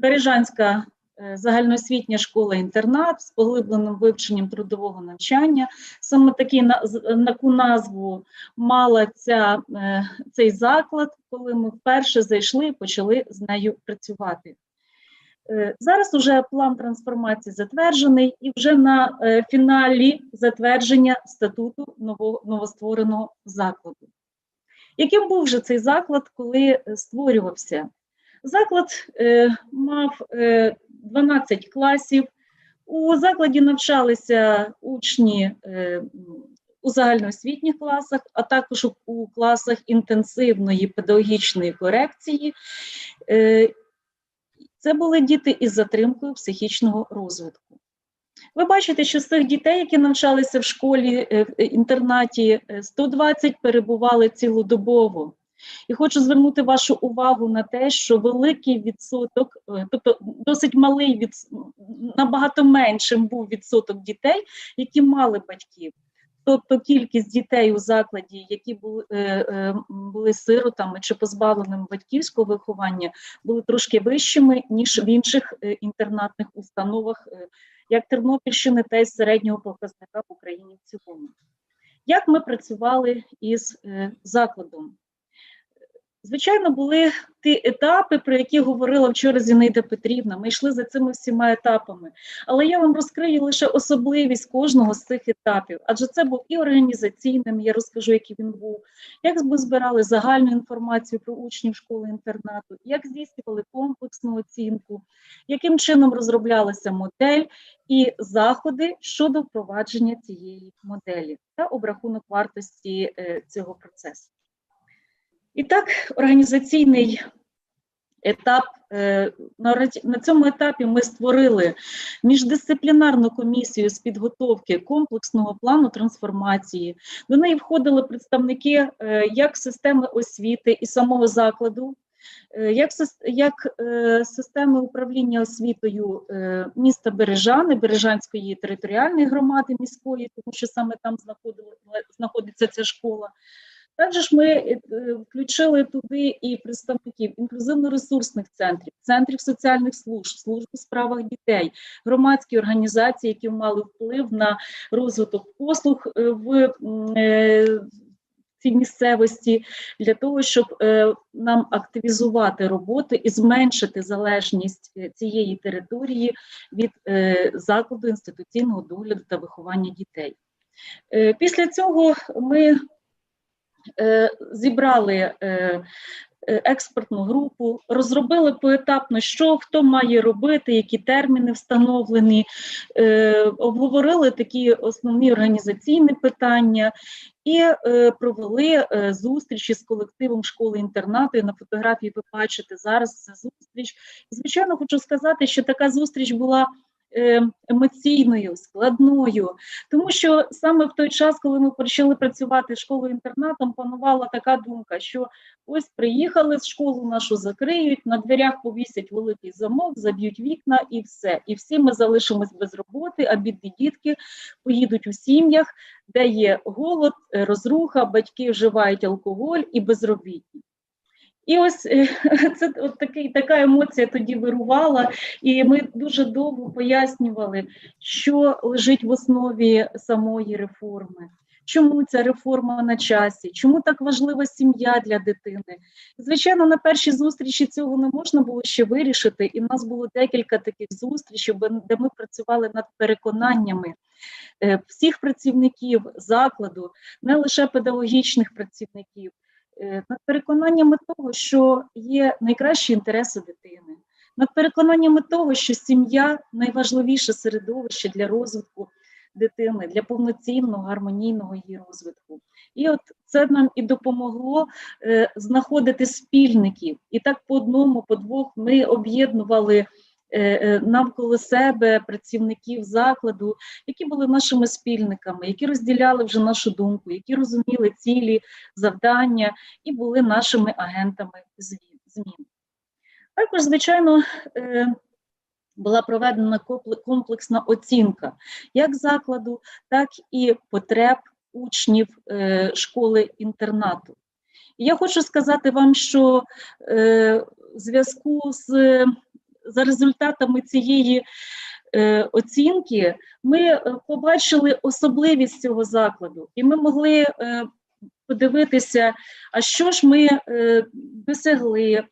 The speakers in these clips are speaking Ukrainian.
Бережанська е, загальноосвітня школа-інтернат з поглибленим вивченням трудового навчання. Саме з- таку назву мала ця, е, цей заклад, коли ми вперше зайшли і почали з нею працювати. Е, Зараз уже план трансформації затверджений і вже на фіналі затвердження статуту новоствореного закладу. Яким був же цей заклад, коли створювався? Заклад е, мав е, 12 класів. У закладі навчалися учні е, у загальноосвітніх класах, а також у, класах інтенсивної педагогічної корекції. Е, це були діти із затримкою психічного розвитку. Ви бачите, що з тих дітей, які навчалися в школі, е, в інтернаті, е, 120 перебували цілодобово. І хочу звернути вашу увагу на те, що великий відсоток, е, тобто досить малий від набагато меншим був відсоток дітей, які мали батьків. Тобто кількість дітей у закладі, які були, е, е, були сиротами чи позбавленими батьківського виховання, були трошки вищими, ніж в інших е, інтернатних установах, як Тернопільщини та й середнього показника в Україні в цілому. Як ми працювали із закладом? Звичайно, були ті етапи, про які говорила вчора Зінаїда Петрівна. Ми йшли за цими всіма етапами. Але я вам розкрию лише особливість кожного з цих етапів, адже це був і організаційним, я розкажу, який він був, як ми збирали загальну інформацію про учнів школи-інтернату, як здійснювали комплексну оцінку, яким чином розроблялася модель і заходи щодо впровадження цієї моделі та обрахунок вартості е, цього процесу. І так, організаційний етап. е, На цьому етапі ми створили міждисциплінарну комісію з підготовки комплексного плану трансформації. До неї входили представники е, як системи освіти і самого закладу, е, як, системи управління освітою міста Бережани, Бережанської територіальної громади міської, тому що саме там знаходили- знаходиться ця школа. Також ми е, включили туди і представників інклюзивно-ресурсних центрів, центрів соціальних служб, служб у справах дітей, громадські організації, які мали вплив на розвиток послуг е, в е, цій місцевості, для того, щоб нам активізувати роботу і зменшити залежність цієї території від закладу інституційного догляду та виховання дітей. Після цього ми зібрали е, е, експертну групу, розробили поетапно, що хто має робити, які терміни встановлені, е, обговорили такі основні організаційні питання і е, провели е, зустрічі з колективом школи-інтернату. На фотографії ви бачите зараз це зустріч. Звичайно, хочу сказати, що така зустріч була е, емоційною, складною, тому що саме в той час, коли ми почали працювати школою-інтернатом, панувала така думка, що ось приїхали з школу нашу закриють, на дверях повісять великий замок, заб'ють вікна і все. І всі ми залишимось без роботи, а бідні дітки поїдуть у сім'ях, де є голод, е, розруха, батьки вживають алкоголь і безробітні. І ось е, це от такий, така емоція тоді вирувала, і ми дуже довго пояснювали, що лежить в основі самої реформи. Чому ця реформа на часі? Чому так важлива сім'я для дитини? Звичайно, на першій зустрічі цього не можна було ще вирішити, і в нас було декілька таких зустрічей, де ми працювали над переконаннями е, всіх працівників закладу, не лише педагогічних працівників, над переконаннями того, що є найкращі інтереси дитини, над переконаннями того, що сім'я найважливіше середовище для розвитку дитини, для повноцінного, гармонійного її розвитку. І от це нам і допомогло е, знаходити спільників. І так по одному, по двох ми об'єднували е, е, навколо себе працівників закладу, які були нашими спільниками, які розділяли вже нашу думку, які розуміли цілі, завдання і були нашими агентами змін. Також, звичайно, е, була проведена компле- комплексна оцінка як закладу, так і потреб учнів е, школи-інтернату. Я хочу сказати вам, що е, в зв'язку з за результатами цієї е, оцінки ми е, побачили особливість цього закладу, і ми могли е, подивитися, а що ж ми досягли.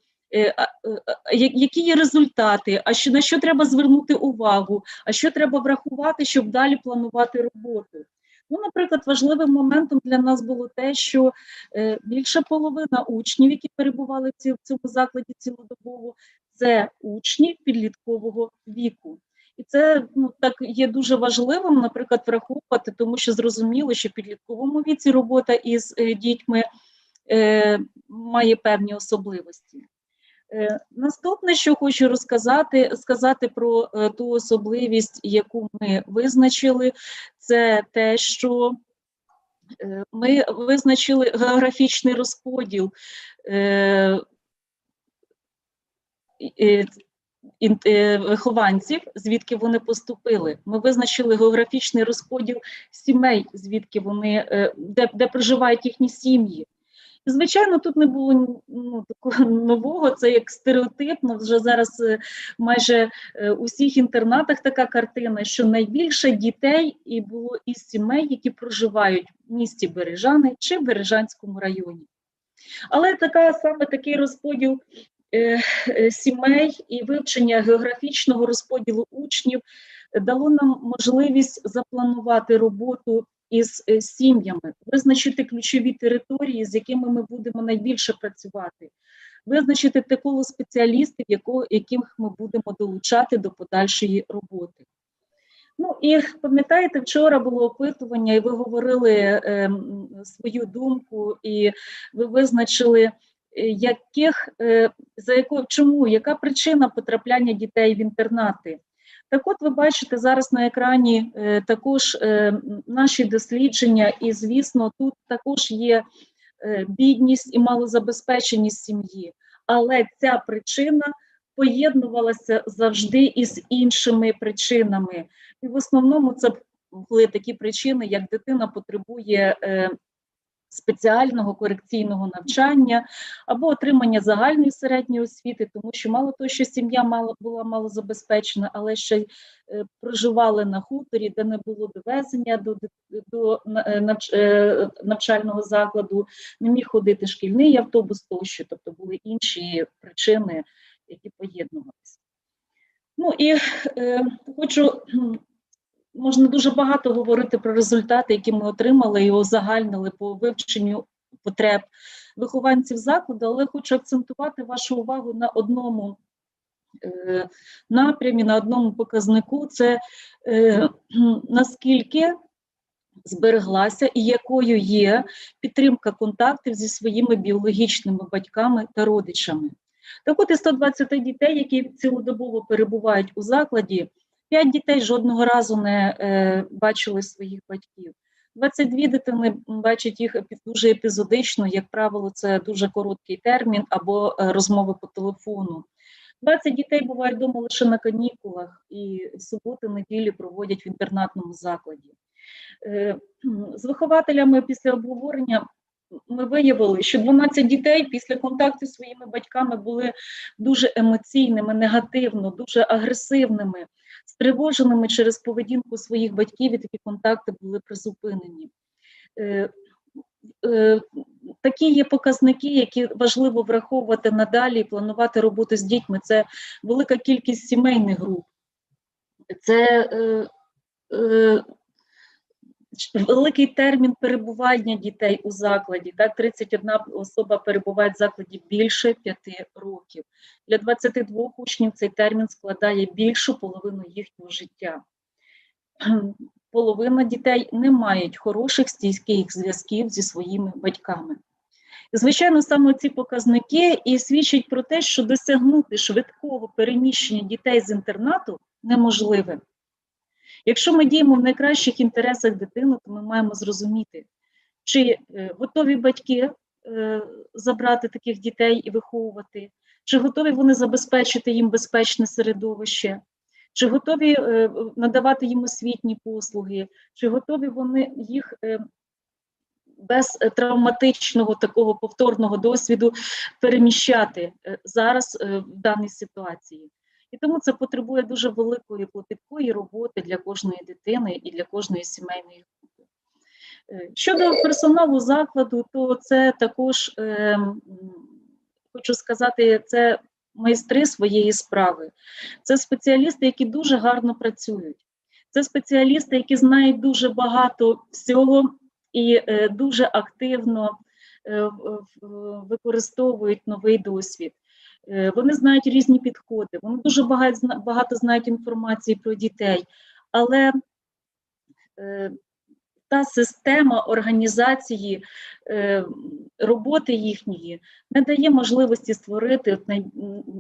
Які є результати, а на що треба звернути увагу, а що треба врахувати, щоб далі планувати роботу? Ну, наприклад, важливим моментом для нас було те, що більша половина учнів, які перебували в цьому закладі цілодобово, це учні підліткового віку. І це ну, так є дуже важливим, наприклад, враховувати, тому що зрозуміло, що в підлітковому віці робота із е, дітьми е, має певні особливості. Е, Наступне, що хочу розказати, сказати про е, ту особливість, яку ми визначили, це те, що е, ми визначили географічний розподіл е, вихованців, звідки вони поступили. Ми визначили географічний розподіл сімей, звідки вони, е, де, де проживають їхні сім'ї. Звичайно, тут не було ну, такого нового, це як стереотипно. Вже зараз е, майже е, у всіх інтернатах така картина, що найбільше дітей і було із сімей, які проживають в місті Бережани чи Бережанському районі. Але така саме такий розподіл е, е, сімей і вивчення географічного розподілу учнів е, дало нам можливість запланувати роботу із е, сім'ями, визначити ключові території, з якими ми будемо найбільше працювати, визначити те коло спеціалістів, яких ми будемо долучати до подальшої роботи. Ну і пам'ятаєте, вчора було опитування, і ви говорили е, свою думку, і ви визначили, е, яких, е, за якою, чому, яка причина потрапляння дітей в інтернати. Так от ви бачите зараз на екрані е, також е, наші дослідження, і, звісно, тут також є е, бідність і малозабезпеченість сім'ї. Але ця причина поєднувалася завжди із іншими причинами. І в основному це були такі причини, як дитина потребує е, спеціального корекційного навчання або отримання загальної середньої освіти, тому що мало того, що сім'я мало була малозабезпечена, але ще й е, проживали на хуторі, де не було довезення до, до е, навч- е, навчального закладу, не міг ходити шкільний автобус тощо, тобто були інші причини, які поєднувалися. Ну і е, хочу можна дуже багато говорити про результати, які ми отримали і узагальнили по вивченню потреб вихованців закладу, але хочу акцентувати вашу увагу на одному е, напрямі, на одному показнику: це е, наскільки збереглася і якою є підтримка контактів зі своїми біологічними батьками та родичами. Так от із 120 дітей, які цілодобово перебувають у закладі, 5 дітей жодного разу не е, бачили своїх батьків. 22 дитини бачать їх дуже епізодично, як правило, це дуже короткий термін або е, розмови по телефону. 20 дітей бувають вдома лише на канікулах і суботи, неділі проводять в інтернатному закладі. Е, З вихователями після обговорення ми виявили, що 12 дітей після контакту зі своїми батьками були дуже емоційними, негативно, дуже агресивними, стривоженими через поведінку своїх батьків, і такі контакти були призупинені. Е, е, Такі є показники, які важливо враховувати надалі і планувати роботу з дітьми. Це велика кількість сімейних груп, це е, великий термін перебування дітей у закладі. Так, 31 особа перебуває в закладі більше 5 років. Для 22 учнів цей термін складає більшу половину їхнього життя. Половина дітей не мають хороших стійких зв'язків зі своїми батьками. Звичайно, саме ці показники і свідчать про те, що досягнути швидкого переміщення дітей з інтернату неможливе. Якщо ми діємо в найкращих інтересах дитини, то ми маємо зрозуміти, чи е, готові батьки е, забрати таких дітей і виховувати, чи готові вони забезпечити їм безпечне середовище, чи готові е, надавати їм освітні послуги, чи готові вони їх без травматичного такого повторного досвіду переміщати зараз в даній ситуації. І тому це потребує дуже великої клопіткої роботи для кожної дитини і для кожної сімейної групи. Е, Щодо персоналу закладу, то це також, е, хочу сказати, це майстри своєї справи. Це спеціалісти, які дуже гарно працюють. Це спеціалісти, які знають дуже багато всього і е, дуже активно використовують новий досвід. Е, Вони знають різні підходи, вони дуже багато, багато знають інформації про дітей, але е, та система організації е, роботи їхньої не дає можливості створити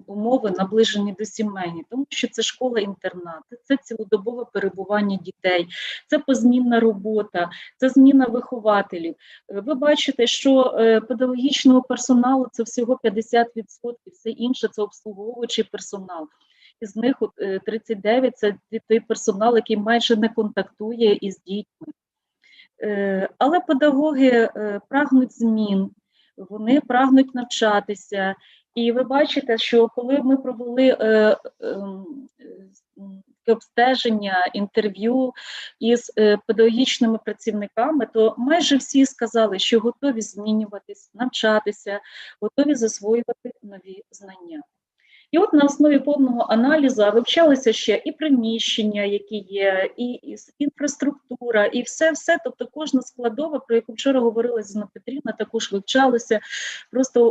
умови, наближені до сімейні, тому що це школа-інтернат, це цілодобове перебування дітей, це позмінна робота, це зміна вихователів. Е, Ви бачите, що е, педагогічного персоналу це всього 50%, все інше це обслуговуючий персонал. Із них е, 39 – це той персонал, який майже не контактує із дітьми. Е, Але педагоги е, прагнуть змін, вони прагнуть навчатися. І ви бачите, що коли ми провели е, обстеження, інтерв'ю із педагогічними працівниками, то майже всі сказали, що готові змінюватись, навчатися, готові засвоювати нові знання. І от на основі повного аналізу вивчалися ще і приміщення, які є, і, і інфраструктура, і все, все. Тобто кожна складова, про яку вчора говорила Зіна Петрівна, також вивчалася. Просто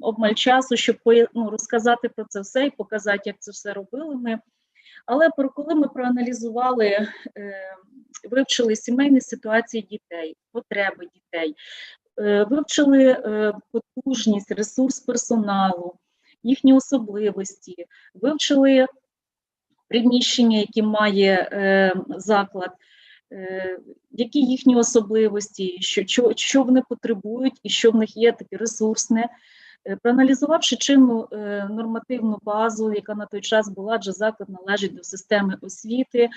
обмаль, часу, щоб ну, розказати про це все і показати, як це все робили ми. Але про коли ми проаналізували, е, вивчили сімейні ситуації дітей, потреби дітей, е, вивчили е, потужність, ресурс персоналу, їхні особливості, вивчили приміщення, які має е, заклад, е, які їхні особливості, що, що, що вони потребують і що в них є таке ресурсне. Е, Проаналізувавши чинну е, нормативну базу, яка на той час була, адже заклад належить до системи освіти,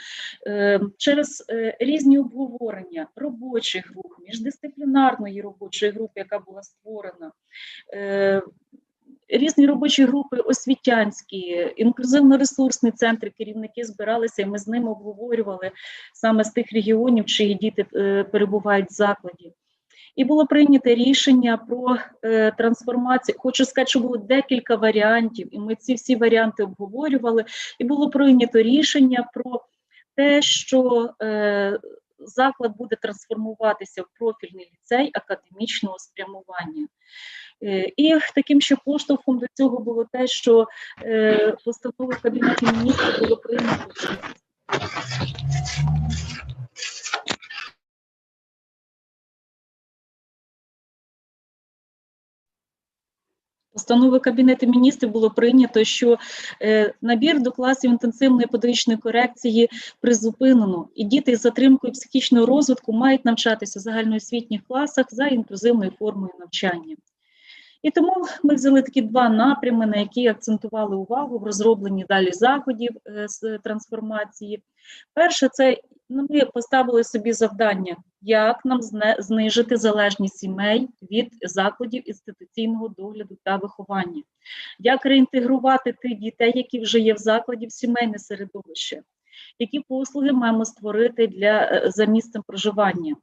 е, через е, різні обговорення робочих груп, міждисциплінарної робочої групи, яка була створена, е, різні робочі групи освітянські, інклюзивно-ресурсні центри, керівники збиралися, і ми з ними обговорювали саме з тих регіонів, чиї діти е, перебувають в закладі. І було прийнято рішення про е, трансформацію. Хочу сказати, що було декілька варіантів, і ми ці всі варіанти обговорювали. І було прийнято рішення про те, що е, заклад буде трансформуватися в профільний ліцей академічного спрямування. Е, І таким ще поштовхом до цього було те, що постанову постановою Кабінету міністрів було прийнято. Постанови Кабінету міністрів було прийнято, що е, набір до класів інтенсивної педагогічної корекції призупинено, і діти з затримкою психічного розвитку мають навчатися в загальноосвітніх класах за інклюзивною формою навчання. І тому ми взяли такі два напрями, на які акцентували увагу в розробленні далі заходів е, з трансформації. Перше, це ну, ми поставили собі завдання, як нам знижити залежність сімей від закладів інституційного догляду та виховання, як реінтегрувати тих дітей, які вже є в закладі в сімейне середовище, які послуги маємо створити для е, за місцем проживання.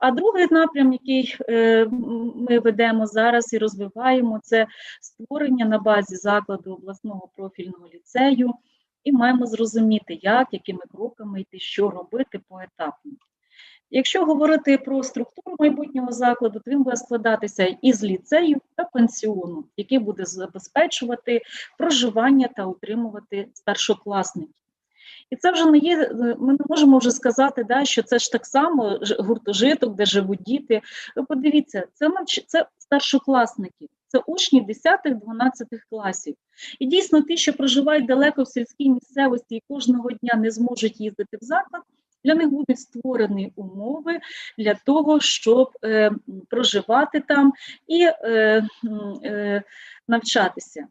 А другий напрям, який е, ми ведемо зараз і розвиваємо, це створення на базі закладу обласного профільного ліцею, і маємо зрозуміти, як, якими кроками йти, що робити поетапно. Якщо говорити про структуру майбутнього закладу, то він буде складатися із ліцею та пансіону, який буде забезпечувати проживання та утримувати старшокласників. І це вже не є, е, ми не можемо вже сказати, да, що це ж так само гуртожиток, де живуть діти. Ви подивіться, це навч... це старшокласники, це учні 10-12 класів. І дійсно, ті, що проживають далеко в сільській місцевості і кожного дня не зможуть їздити в заклад, для них будуть створені умови для того, щоб е, проживати там і е, е, навчатися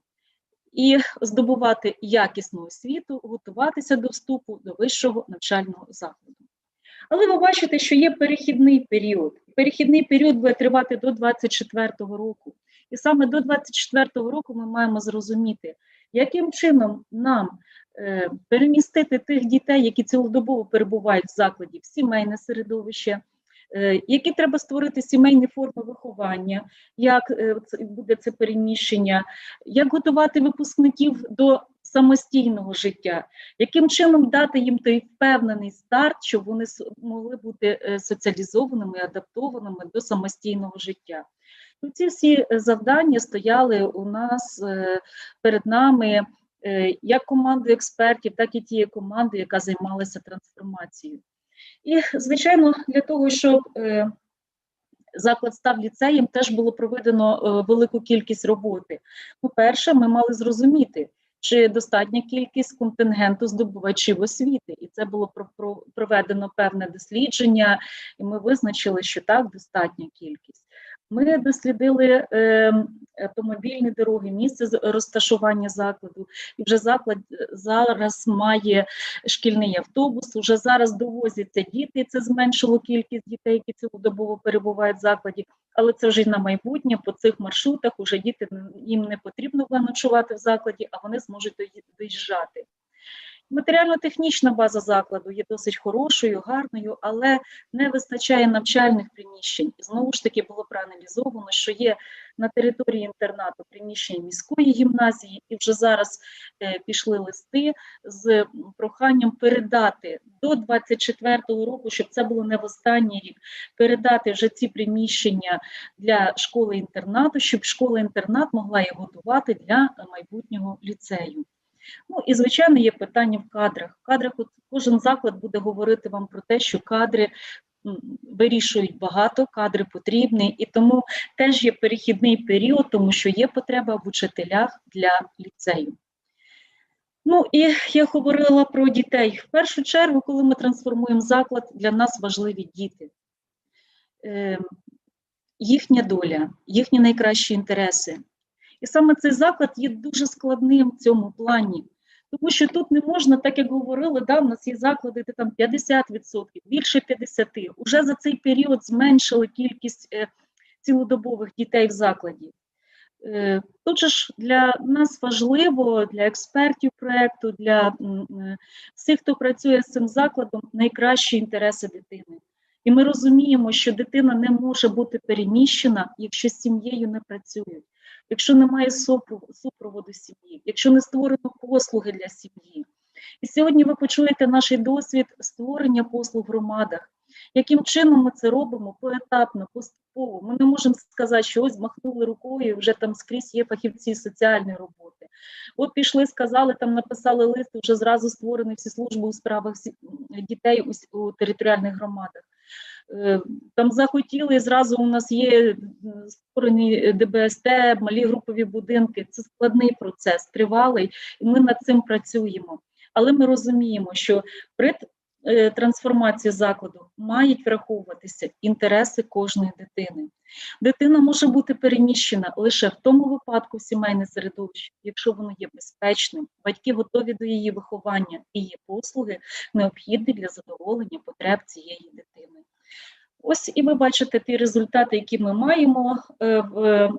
і здобувати якісну освіту, готуватися до вступу до вищого навчального закладу. Але ви бачите, що є перехідний період. Перехідний період буде тривати до 24-го року. І саме до 24-го року ми маємо зрозуміти, Яким чином нам е, перемістити тих дітей, які цілодобово перебувають в закладі, в сімейне середовище, які треба створити сімейні форми виховання, як е, буде це переміщення, як готувати випускників до самостійного життя, яким чином дати їм той впевнений старт, щоб вони могли бути е, соціалізованими, адаптованими до самостійного життя. Ну, ці всі е, завдання стояли у нас е, перед нами е, як командою експертів, так і тієї команди, яка займалася трансформацією. І, звичайно, для того, щоб е, заклад став ліцеєм, теж було проведено е, велику кількість роботи. По-перше, ми мали зрозуміти, чи достатня кількість контингенту здобувачів освіти, і це було про- про- проведено певне дослідження, і ми визначили, що так, достатня кількість. Ми дослідили е, автомобільні дороги, місце розташування закладу, і вже заклад зараз має шкільний автобус. Вже зараз довозяться діти. Це зменшило кількість дітей, які цілодобово перебувають в закладі. Але це вже й на майбутнє по цих маршрутах. Уже діти їм не потрібно ночувати в закладі, а вони зможуть доїжджати. Матеріально-технічна база закладу є досить хорошою, гарною, але не вистачає навчальних приміщень. І знову ж таки було проаналізовано, що є на території інтернату приміщення міської гімназії, і вже зараз е, пішли листи з проханням передати до 24-го року, щоб це було не в останній рік, передати вже ці приміщення для школи-інтернату, щоб школа-інтернат могла їх готувати для майбутнього ліцею. Ну і звичайно є питання в кадрах. В кадрах от кожен заклад буде говорити вам про те, що кадри вирішують багато, кадри потрібні, і тому теж є перехідний період, тому що є потреба в учителях для ліцею. Ну і я говорила про дітей. В першу чергу, коли ми трансформуємо заклад, для нас важливі діти. Е, їхня доля, їхні найкращі інтереси. І саме цей заклад є дуже складним в цьому плані, тому що тут не можна, так як говорили, да, в нас є заклади, де там 50%, більше 50%. Уже за цей період зменшили кількість е, цілодобових дітей в закладі. Е, Тут ж для нас важливо, для експертів проєкту, для е, всіх, хто працює з цим закладом, найкращі інтереси дитини. І ми розуміємо, що дитина не може бути переміщена, якщо з сім'єю не працюють, якщо немає супроводу, сім'ї, якщо не створено послуги для сім'ї. І сьогодні ви почуєте наш досвід створення послуг в громадах. Яким чином ми це робимо поетапно, поступово. Ми не можемо сказати, що ось махнули рукою, вже там скрізь є фахівці соціальної роботи. От пішли, сказали, там написали лист, вже зразу створені всі служби у справах дітей у територіальних громадах. Е, Там захотіли, і зразу у нас є створені ДБСТ, малі групові будинки. Це складний процес, тривалий, і ми над цим працюємо. Але ми розуміємо, що при е, трансформації закладу мають враховуватися інтереси кожної дитини. Дитина може бути переміщена лише в тому випадку в сімейне середовище, якщо воно є безпечним, батьки готові до її виховання і її послуги необхідні для задоволення потреб цієї дитини. Ось і ви бачите ті результати, які ми маємо. е, в-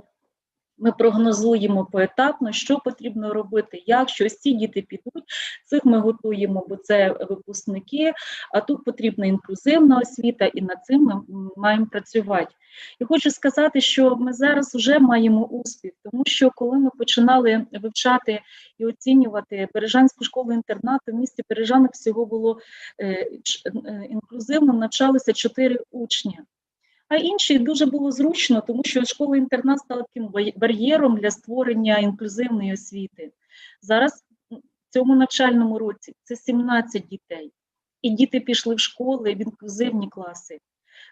Ми прогнозуємо поетапно, що потрібно робити, як що ці діти підуть. Цих ми готуємо, бо це випускники. А тут потрібна інклюзивна освіта, і над цим ми маємо працювати. І хочу сказати, що ми зараз вже маємо успіх, тому що коли ми починали вивчати і оцінювати Бережанську школу інтернату, в місті Бережанок всього було е, е, інклюзивно навчалися чотири учні. А інші дуже було зручно, тому що школа-інтернат стала таким бар'єром для створення інклюзивної освіти. Зараз в цьому навчальному році це 17 дітей, і діти пішли в школи в інклюзивні класи.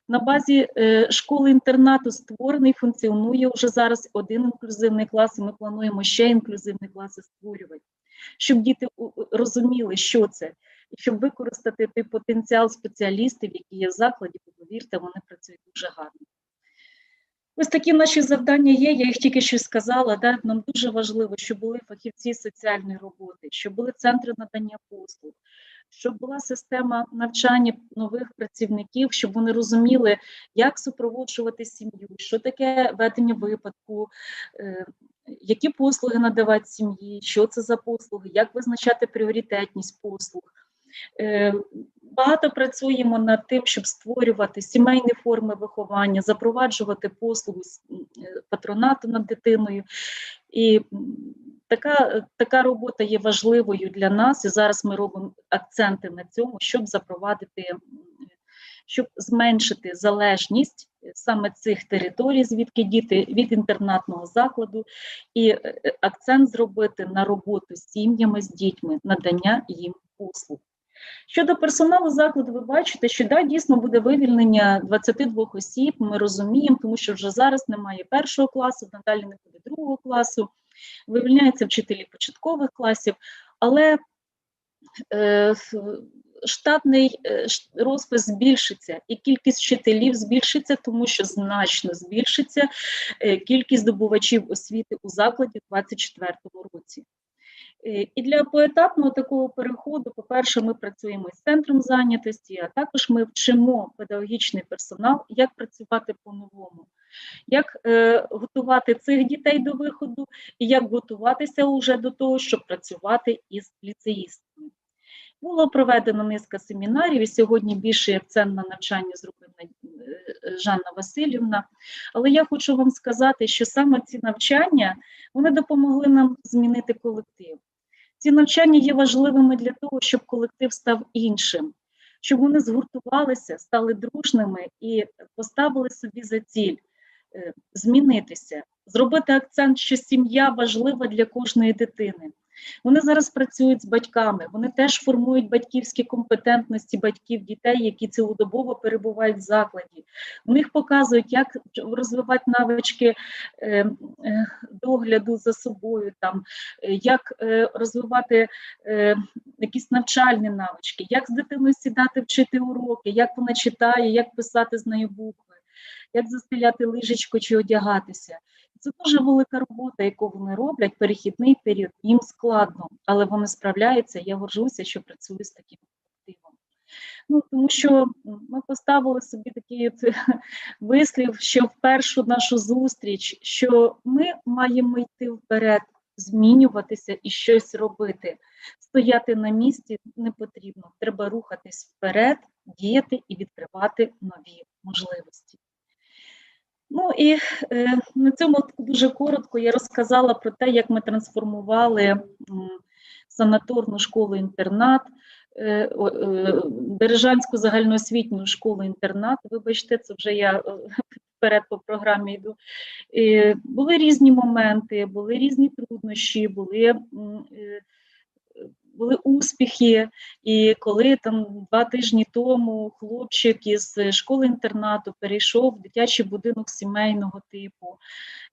На базі е, школи-інтернату створений, функціонує вже зараз один інклюзивний клас, і ми плануємо ще інклюзивні класи створювати, щоб діти розуміли, що це, і щоб використати той потенціал спеціалістів, які є в закладі, бо повірте, вони працюють дуже гарно. Ось такі наші завдання є, я їх тільки що сказала. Да? Нам дуже важливо, щоб були фахівці соціальної роботи, щоб були центри надання послуг, щоб була система навчання нових працівників, щоб вони розуміли, як супроводжувати сім'ю, що таке ведення випадку, е, які послуги надавати сім'ї, що це за послуги, як визначати пріоритетність послуг. Е, Багато працюємо над тим, щоб створювати сімейні форми виховання, запроваджувати послугу е, патронату над дитиною. І така, така робота є важливою для нас, і зараз ми робимо акценти на цьому, щоб запровадити, щоб зменшити залежність е, саме цих територій, звідки діти від інтернатного закладу, і акцент зробити на роботу з сім'ями, з дітьми, надання їм послуг. Щодо персоналу закладу, ви бачите, що да, дійсно буде вивільнення 22 осіб. Ми розуміємо, тому що вже зараз немає першого класу, надалі не буде другого класу. Вивільняються вчителі початкових класів, але е, штатний е, розпис збільшиться, і кількість вчителів збільшиться, тому що значно збільшиться е, кількість здобувачів освіти у закладі у 2024 році. Е, І для поетапного такого переходу, по-перше, ми працюємо з центром зайнятості, а також ми вчимо педагогічний персонал, як працювати по-новому, як е, готувати цих дітей до виходу і як готуватися вже до того, щоб працювати із ліцеїстами. Було проведено низка семінарів, і сьогодні більший акцент на навчання зробила е, Жанна Васильівна. Але я хочу вам сказати, що саме ці навчання вони допомогли нам змінити колектив. Ці навчання є важливими для того, щоб колектив став іншим, щоб вони згуртувалися, стали дружними і поставили собі за ціль е, змінитися, зробити акцент, що сім'я важлива для кожної дитини. Вони зараз працюють з батьками, вони теж формують батьківські компетентності батьків дітей, які цілодобово перебувають в закладі. У них показують, як розвивати навички е, е, догляду за собою, там, е, як розвивати якісь навчальні навички, як з дитиною сідати вчити уроки, як вона читає, як писати з нею букви, як застеляти лижечко чи одягатися. Це дуже велика робота, яку вони роблять, перехідний період, їм складно, але вони справляються. Я горжуся, що працюю з таким колективом. Ну, тому що ми поставили собі такий от вислів, що в першу нашу зустріч, що ми маємо йти вперед, змінюватися і щось робити. Стояти на місці не потрібно. Треба рухатись вперед, діяти і відкривати нові можливості. Ну і е, на цьому дуже коротко я розказала про те, як ми трансформували м, санаторну школу-інтернат, е, е, Бережанську загальноосвітню школу-інтернат. Вибачте, це вже я е, вперед по програмі йду. Е, були різні моменти, були різні труднощі, були. е, були успіхи, і коли там два тижні тому хлопчик із школи-інтернату перейшов в дитячий будинок сімейного типу,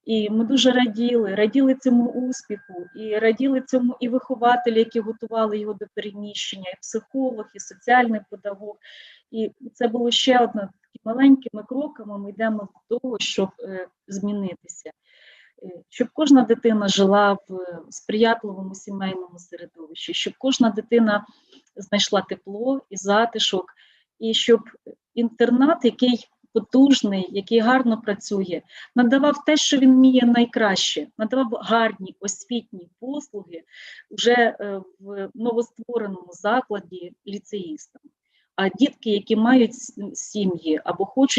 і ми дуже раділи, раділи цьому успіху, і раділи цьому і вихователі, які готували його до переміщення, і психолог, і соціальний педагог. І це було ще одне маленькими кроками. Ми йдемо до того, щоб е, змінитися. Щоб кожна дитина жила в е, сприятливому сімейному середовищі, щоб кожна дитина знайшла тепло і затишок, і щоб інтернат, який потужний, який гарно працює, надавав те, що він вміє найкраще, надавав гарні освітні послуги вже е, в новоствореному закладі ліцеїстам. А дітки, які мають сім'ї або хочуть